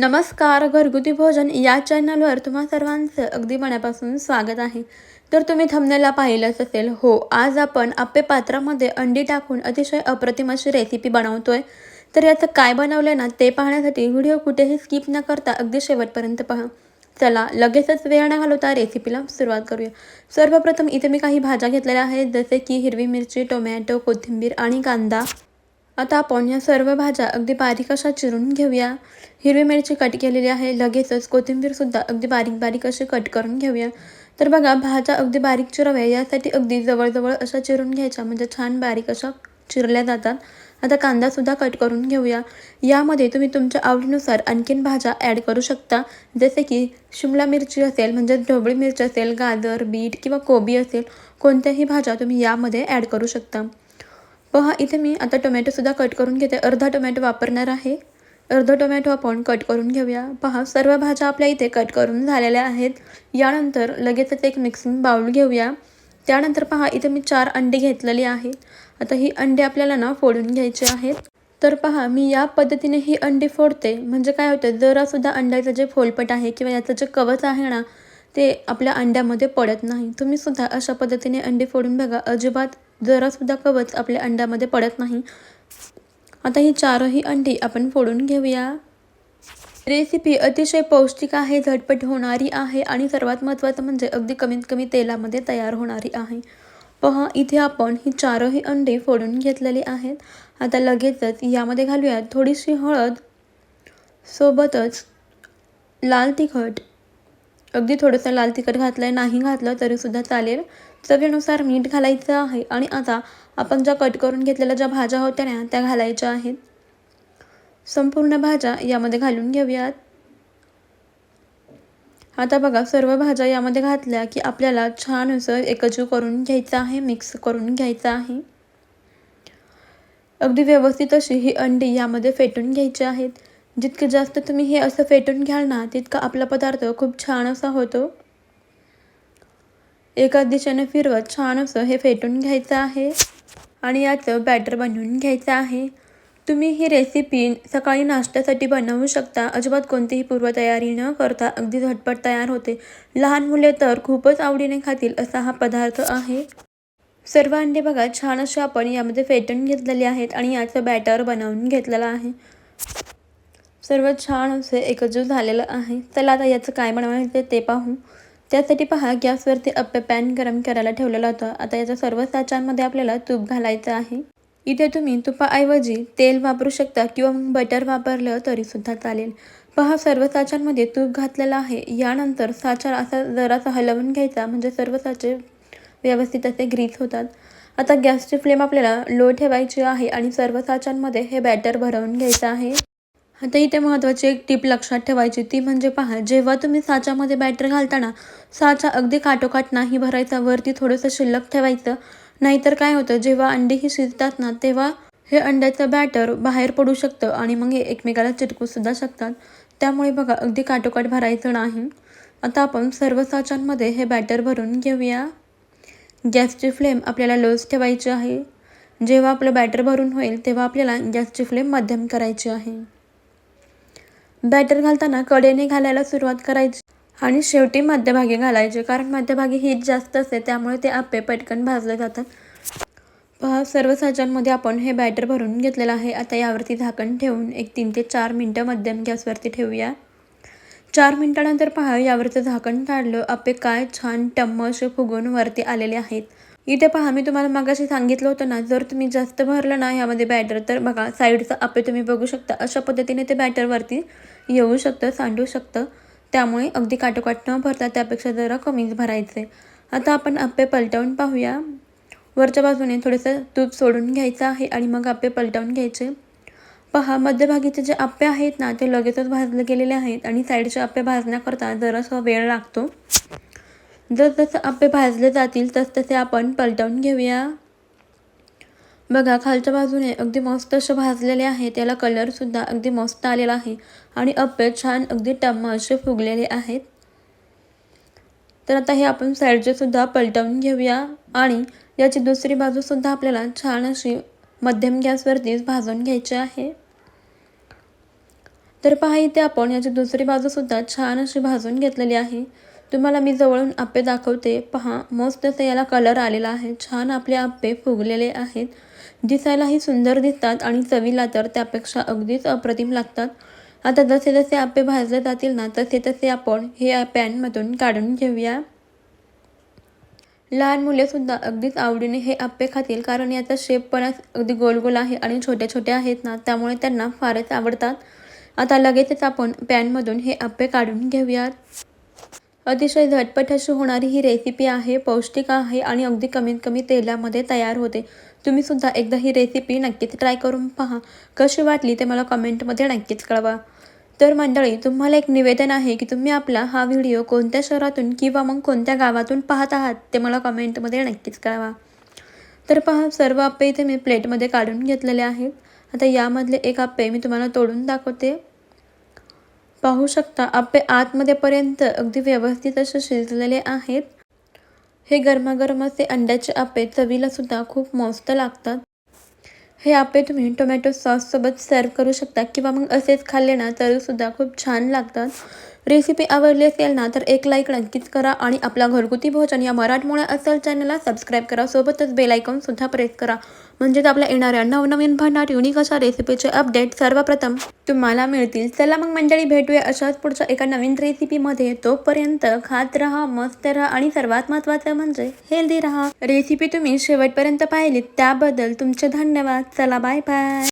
नमस्कार घरगुती भोजन या चॅनलवर तुम्हा सर्वांचं अगदी मनापासून स्वागत आहे. तर तुम्ही थंबनेला पाहिलंच असेल. हो आज आपण आप्पे पात्रामध्ये अंडी टाकून अतिशय अप्रतिम अशी रेसिपी बनवतोय. तर याचं काय बनवलं ना ते पाहण्यासाठी व्हिडिओ कुठेही स्किप न करता अगदी शेवटपर्यंत पहा. चला लगेचच वेळ न घालवता रेसिपीला सुरुवात करूया. सर्वप्रथम इथे मी काही भाज्या घेतलेल्या आहेत जसे की हिरवी मिरची टोमॅटो कोथिंबीर आणि कांदा. आता आपण या सर्व भाज्या अगदी बारीक अशा चिरून घेऊया. हिरवी मिरची कट केलेली आहे. लगेचच कोथिंबीरसुद्धा अगदी बारीक बारीक अशी कट करून घेऊया. तर बघा भाज्या अगदी बारीक चिराव्या. यासाठी अगदी जवळजवळ अशा चिरून घ्यायच्या. म्हणजे छान बारीक अशा चिरल्या जातात. आता कांदासुद्धा कट करून घेऊया. यामध्ये तुम्ही तुमच्या आवडीनुसार आणखीन भाज्या ॲड करू शकता. जसे की शिमला मिरची असेल म्हणजे ढोबळी मिरची असेल गाजर बीट किंवा कोबी असेल कोणत्याही भाज्या तुम्ही यामध्ये ॲड करू शकता. पहा इथे मी आता टोमॅटोसुद्धा कट करून घेते. अर्धा टोमॅटो वापरणार आहे. अर्धा टोमॅटो आपण कट करून घेऊया. पहा सर्व भाज्या आपल्या इथे कट करून झालेल्या आहेत. यानंतर लगेचच एक मिक्सिंग बाउल घेऊया. त्यानंतर पहा इथे मी चार अंडी घेतलेली आहेत. आता ही अंडी आपल्याला ना फोडून घ्यायची आहेत. तर पहा मी या पद्धतीने ही अंडी फोडते. म्हणजे काय होतं जरासुद्धा अंड्याचं जे फोलपट आहे किंवा याचं जे कवच आहे ना ते आपल्या अंड्यामध्ये पडत नाही. तुम्ही सुद्धा अशा पद्धतीने अंडी फोडून बघा. अजिबात जरासुद्धा कवच आपल्या अंड्यामध्ये पडत नाही. आता ही चारही अंडी आपण फोडून घेऊया. रेसिपी अतिशय पौष्टिक आहे झटपट होणारी आहे आणि सर्वात महत्त्वाचं म्हणजे अगदी कमीत कमी तेलामध्ये तयार होणारी आहे. पहा इथे आपण ही चारही अंडी फोडून घेतलेली आहेत. आता लगेचच यामध्ये घालूया थोडीशी हळद. सोबतच लाल तिखट. अगदी थोडंसं लाल तिखट घातलं आहे नाही घातलं तरीसुद्धा चालेल. चवीनुसार मीठ घालायचं आहे आणि आता आपण ज्या कट करून घेतलेल्या ज्या भाज्या होत्या ना त्या घालायच्या आहेत. संपूर्ण भाज्या यामध्ये घालून घेऊयात. आता बघा सर्व भाज्या यामध्ये घातल्या की आपल्याला छान असं एकजीव करून घ्यायचं आहे मिक्स करून घ्यायचं आहे. अगदी व्यवस्थित अशी ही अंडी यामध्ये फेटून घ्यायची आहेत. जितके जास्त तुम्ही हे असं फेटून घ्याल ना तितका आपला पदार्थ खूप छान असा होतो. एका दिशेने फिरवत छान असं हे फेटून घ्यायचं आहे आणि याचं बॅटर बनवून घ्यायचं आहे. तुम्ही ही रेसिपी सकाळी नाश्त्यासाठी बनवू शकता. अजिबात कोणतीही पूर्वतयारी न करता अगदी झटपट तयार होते. लहान मुले तर खूपच आवडीने खातील असा हा पदार्थ आहे. सर्व अंडे बघा छान असे आपण यामध्ये फेटून घेतलेले आहेत आणि याचं बॅटर बनवून घेतलेलं आहे. सर्व छान असे एकजीव झालेलं आहे. चला आता याचं काय बनवायचं ते पाहू. त्यासाठी पहा गॅसवरती अप्पे पॅन गरम करायला ठेवलेलं होतं. आता याच्या सर्व साच्यांमध्ये आपल्याला तूप घालायचं आहे. इथे तुम्ही तुपाऐवजी तेल वापरू शकता किंवा मग बटर वापरलं तरीसुद्धा चालेल. पहा सर्व साच्यांमध्ये तूप घातलेलं आहे. यानंतर साचा असा जरासा हलवून घ्यायचा म्हणजे सर्व साचे व्यवस्थित असे ग्रीस होतात. आता गॅसची फ्लेम आपल्याला लो ठेवायची आहे आणि सर्व साच्यांमध्ये हे बॅटर भरवून घ्यायचं आहे. आता इथे महत्त्वाची एक टीप लक्षात ठेवायची ती म्हणजे पहा जेव्हा तुम्ही साच्यामध्ये बॅटर घालताना साचा अगदी काटोकाट नाही भरायचा वरती थोडंसं शिल्लक ठेवायचं नाहीतर काय होतं जेव्हा अंडी ही शिजतात ना तेव्हा हे अंड्याचं बॅटर बाहेर पडू शकतं आणि मग हे एकमेकाला चिटकूसुद्धा शकतात. त्यामुळे बघा अगदी काटोकाट भरायचं नाही. आता आपण सर्व साच्यांमध्ये हे बॅटर भरून घेऊया. गॅसची फ्लेम आपल्याला लोज ठेवायची आहे. जेव्हा आपलं बॅटर भरून होईल तेव्हा आपल्याला गॅसची फ्लेम मध्यम करायची आहे. बॅटर घालताना कडेने घालायला सुरुवात करायची. आणि शेवटी मध्यभागी घालायचे कारण मध्यभागी हीट जास्त असते त्यामुळे ते आप्पे पटकन भाजले जातात. पहा सर्व साच्यांमध्ये आपण हे बॅटर भरून घेतलेलं आहे. आता यावरती झाकण ठेवून एक तीन ते चार मिनटं मध्यम गॅसवरती ठेवूया. चार मिनटानंतर पहा यावरचं झाकण काढलं. आप्पे काय छान टम्म असे फुगून वरती आलेले आहेत. इथे पहा मी तुम्हाला मगाशी सांगितलं होतं ना जर तुम्ही जास्त भरलं ना ह्यामध्ये बॅटर तर बघा साईडचं आप्पे तुम्ही बघू शकता. अशा पद्धतीने ते बॅटरवरती येऊ शकतं सांडू शकतं. त्यामुळे अगदी काटोकाट न भरता त्यापेक्षा जरा कमीच भरायचे आता आपण अप्पे पलटवून पाहूया. वरच्या बाजूने थोडंसं तूप सोडून घ्यायचं आहे आणि मग आप्पे पलटवून घ्यायचे. पहा मध्यभागीचे जे आप्पे आहेत ना ते लगेचच भाजले गेलेले आहेत आणि साईडचे आप्पे भाजण्याकरता जरासा वेळ लागतो. जर जसं आप्पे भाजले जातील तसतसे आपण पलटवून घेऊया. बघा खालच्या बाजूने अगदी मस्त असे भाजलेले आहे. त्याला कलरसुद्धा अगदी मस्त आलेला आहे. आणि अप्पे छान अगदी टम्म असे फुगलेले आहेत. तर आता हे आपण साईडचेसुद्धा पलटवून घेऊया. आणि याची दुसरी बाजूसुद्धा आपल्याला छान अशी मध्यम गॅसवरतीच भाजून घ्यायची आहे. तर पहा इथे आपण याची दुसरी बाजूसुद्धा छान अशी भाजून घेतलेली आहे. तुम्हाला मी जवळून आप्पे दाखवते. पहा मस्त असं याला कलर आलेला आहे. छान आपले आप्पे फुगलेले आहेत. दिसायलाही सुंदर दिसतात आणि चवीला तर त्यापेक्षा अगदीच अप्रतिम लागतात. आता जसे जसे आप्पे भाजले जातील ना तसे तसे आपण हे पॅनमधून काढून घेऊया. लहान मुलेसुद्धा अगदीच आवडीने हे आप्पे खातील कारण याचा शेप पण अगदी गोल गोल आहे आणि छोटे छोटे आहेत ना त्यामुळे त्यांना फारच आवडतात. आता लगेचच आपण पॅनमधून हे आप्पे काढून घेऊयात. अतिशय झटपट अशी होणारी ही रेसिपी आहे पौष्टिक आहे आणि अगदी कमीत कमी तेलामध्ये तयार होते. तुम्ही सुद्धा एकदा ही रेसिपी नक्कीच ट्राय करून पहा. कशी वाटली ते मला कमेंटमध्ये नक्कीच कळवा. तर मंडळी तुम्हाला एक निवेदन आहे की तुम्ही आपला हा व्हिडिओ कोणत्या शहरातून किंवा मग कोणत्या गावातून पाहत आहात ते मला कमेंटमध्ये नक्कीच कळवा. तर पहा सर्व आप्पे इथे मी प्लेटमध्ये काढून घेतलेले आहेत. आता यामधले एक आप्पे मी तुम्हाला तोडून दाखवते. पाहू शकता आप्पे आतमध्येपर्यंत अगदी व्यवस्थित असे शिजलेले आहेत. हे गरमागरम असे अंड्याचे आप्पे चवीला सुद्धा खूप मस्त लागतात. हे आप्पे तुम्ही टोमॅटो सॉससोबत सर्व करू शकता किंवा मग असेच खाल्ले ना तरीसुद्धा खूप छान लागतात. रेसिपी आवडली असेल ना तर एक लाईक नक्कीच करा आणि आपला घरगुती भोजन या मराठमोळ्या असेल चॅनलला सबस्क्राईब करा. सोबतच बेलायकॉनसुद्धा प्रेस करा. म्हणजेच आपल्या येणाऱ्या नवनवीन भांडार युनिक अशा रेसिपीचे अपडेट सर्वप्रथम तुम्हाला मिळतील. चला मग मंडळी भेटूया अशाच पुढच्या एका नवीन रेसिपीमध्ये तोपर्यंत खात राहा मस्त राहा आणि सर्वात महत्त्वाचं म्हणजे हेल्दी राहा. रेसिपी तुम्ही शेवटपर्यंत पाहिलीत त्याबद्दल तुमचे धन्यवाद. चला बाय बाय